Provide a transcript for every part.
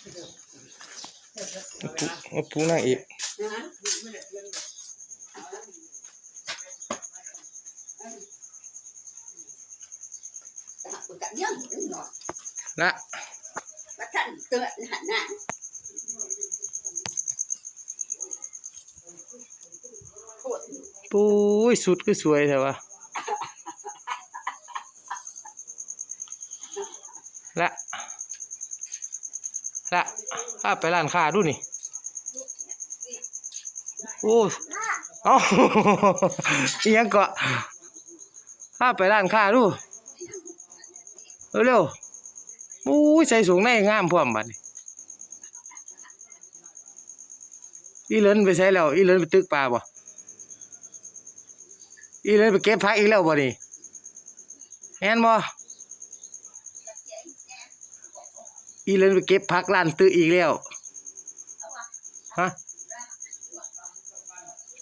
เอาปูนางเอกกูจะเยี่ยมหนึ่งหน่อยละว่าท่านเตือนหันหน้าพูดปูยสุดคือสวยแท้วะละ ละพาไปร้านค้าดูนี่โอ้เอ้าอีหยังเกาะพาไปร้านค้าดูเร็วๆปูยใส่สูงในงามพร้อมบัดนี้อีเหลินไปใส่แล้วอีเหลินไปตึกปลาบ่อีเลยไปเก็บผักอีกแล้วบ่นี่แม่นบ่ อีเลยไปเก็บผักร้านตื้ออีกแล้วฮะ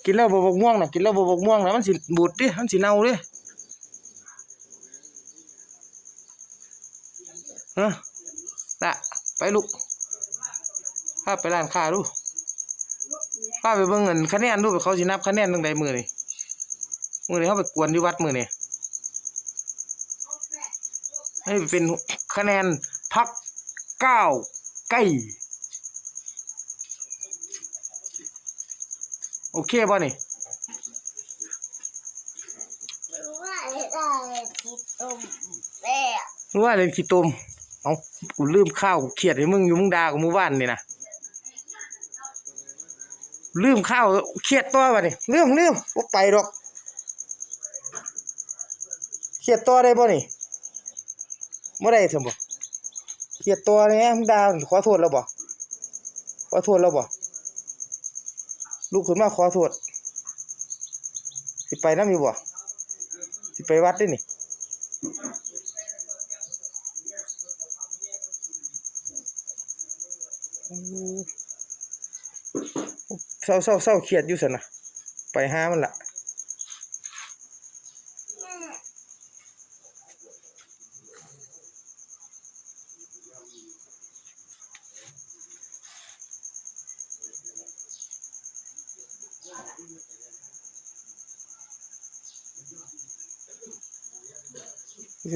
กินแล้วบ่บม่วงน่ะกินแล้วบ่บม่วงน่ะมันสิบูดดิมันสิเน่าดิฮะละไปลูกพาไปร้านค้าดูพาไปเบิ่งเงินคะแนนดูเขาสินับคะแนนจังใดมือนี่มือนี้เขาไปกวนที่วัดมือนี่ให้เป็นคะแนนพัก ก้าใกล้โอเคป่ะนี่ว่าได้กินต้มแม่รู้ว่าเล่นขี้ตมเอากูลืมข้าวกูเครียดให้มึงอยู่มึงด่ากูเมื่อวานนี่นะลืมข้าวเครียดตัวป่ะนี่ลืมลืมว่าไปดอกเครียดตัวได้ป่ะนี่ไม่ได้สมบ่ เครียดตัวเนี่ยมึงด่าขอโทษแล้วบ่ขอโทษแล้วบ่ลูกขึ้นมาขอโทษสิไปน้ำอยู่บ่สิไปวัดได้นี่เศร้าเศร้าเศร้าเครียดอยู่สินะไปห้ามันละจะ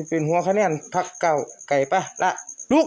เป็นหัวคะแนนพักเก่าไก่ปะละลุก